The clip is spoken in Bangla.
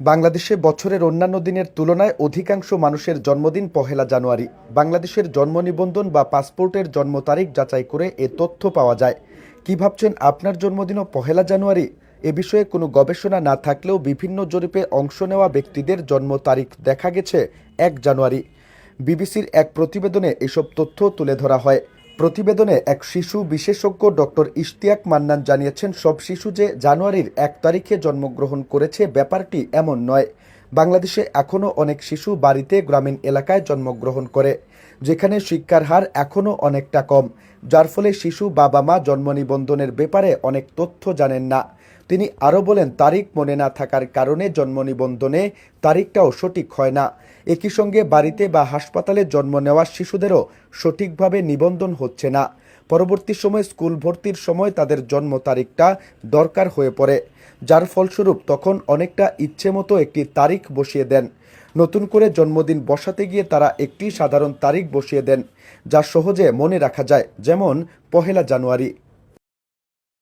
বাংলাদেশে বছরের অন্যান্য দিনের তুলনায় অধিকাংশ মানুষের জন্মদিন পহেলা জানুয়ারি। বাংলাদেশের জন্ম নিবন্ধন বা পাসপোর্টের জন্ম তারিখ যাচাই করে এ তথ্য পাওয়া যায়। কি ভাবছেন আপনার জন্মদিনও পহেলা জানুয়ারি? এ বিষয়ে কোনো গবেষণা না থাকলেও বিভিন্ন জরিপে অংশ নেওয়া ব্যক্তিদের জন্ম তারিখ দেখা গেছে এক জানুয়ারি। বিবিসির এক প্রতিবেদনে এসব তথ্য তুলে ধরা হয়। প্রতিবেদনে এক শিশু বিশেষজ্ঞ ডক্টর ইশতিয়াক মান্নান জানিয়েছেন, সব শিশু যে জানুয়ারির এক তারিখে জন্মগ্রহণ করেছে ব্যাপারটি এমন নয়। বাংলাদেশে এখনও অনেক শিশু বাড়িতে গ্রামীণ এলাকায় জন্মগ্রহণ করে, যেখানে শিক্ষার হার এখনও অনেকটা কম, যার ফলে শিশু বাবা মা জন্ম নিবন্ধনের ব্যাপারে অনেক তথ্য জানেন না। তিনি আরও বলেন, তারিখ মনে না থাকার কারণে জন্ম নিবন্ধনে তারিখটাও সঠিক হয় না। একই সঙ্গে বাড়িতে বা হাসপাতালে জন্ম নেওয়া শিশুদেরও সঠিকভাবে নিবন্ধন হচ্ছে না। পরবর্তী সময় স্কুল ভর্তির সময় তাদের জন্ম তারিখটা দরকার হয়ে পড়ে, যার ফলস্বরূপ তখন অনেকটা ইচ্ছে মতো একটি তারিখ বসিয়ে দেন। নতুন করে জন্মদিন বসাতে গিয়ে তারা একটি সাধারণ তারিখ বসিয়ে দেন, যা সহজে মনে রাখা যায়, যেমন পহেলা জানুয়ারি।